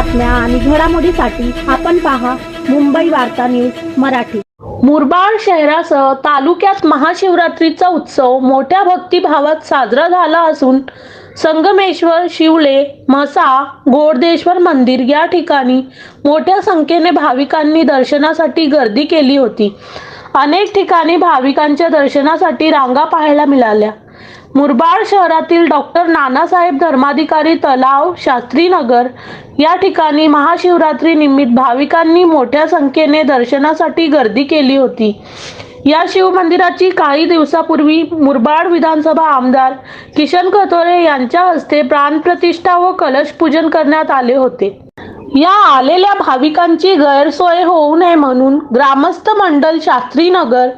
बातम्या आणि घडामोडीसाठी आपण पहा मुंबई वार्ता न्यूज मराठी. मुरबाड शहरासह तालुक्यात महाशिवरात्रीचा उत्सव मोठ्या भक्तिभावात साजरा झाला असून संगमेश्वर शिवले मसा गोडदेश्वर मंदिर या ठिकाणी मोठ्या संख्येने भाविकांनी दर्शनासाठी गर्दी केली होती. अनेक ठिकाणी भाविकांच्या दर्शनासाठी रांगा पाहायला मिळाल्या. मुरबाड शहरातील डॉक्टर नानासाहेब धर्माधिकारी तलाव शास्त्रीनगर या ठिकाणी महाशिवरात्री निमित्त भाविकांनी मोठ्या संख्येने दर्शनासाठी गर्दी केली होती. या शिवमंदिराची काही दिवसापूर्वी मुरबाड विधानसभा आमदार किशन कथोरे यांच्या हस्ते प्राणप्रतिष्ठा व कलश पूजन करण्यात आले होते. या आलेल्या भाविकांची गैरसोय होऊ नये म्हणून ग्रामस्थ मंडल शास्त्रीनगर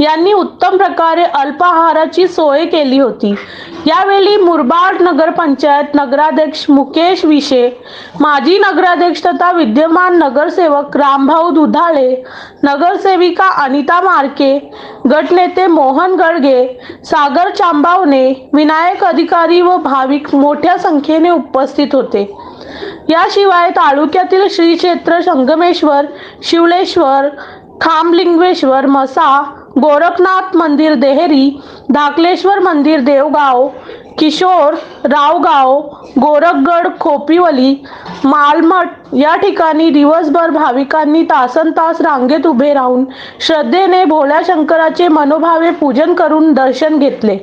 यांनी उत्तम प्रकारे अल्पाहाराची सोय केली होती. यावेळी मुरबाड नगरपंचायत नगराध्यक्ष मुकेश विशे माजी नगराध्यक्ष तथा विद्यमान नगरसेवक रामभाऊ दुधाळे नगरसेविका अनिता मार्के गटनेते मोहन गडगे सागर चांबावणे विनायक अधिकारी व भाविक मोठ्या संख्येने उपस्थित होते. याशिवाय तालुक्यातील श्री क्षेत्र संगमेश्वर शिवलेश्वर खांबलिंगेश्वर मसा गोरखनाथ मंदिर देहेरी धाकलेश्वर मंदिर देवगाव किशोर रावगाव गोरखगड खोपिवली मालमठ या ठिकाणी दिवसभर भाविकांनी तासन तास रांगेत उभे राहून श्रद्धेने भोळ्या शंकराचे मनोभावे पूजन करून दर्शन घेतले.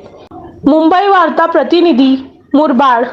मुंबई वार्ता प्रतिनिधी मुरबाड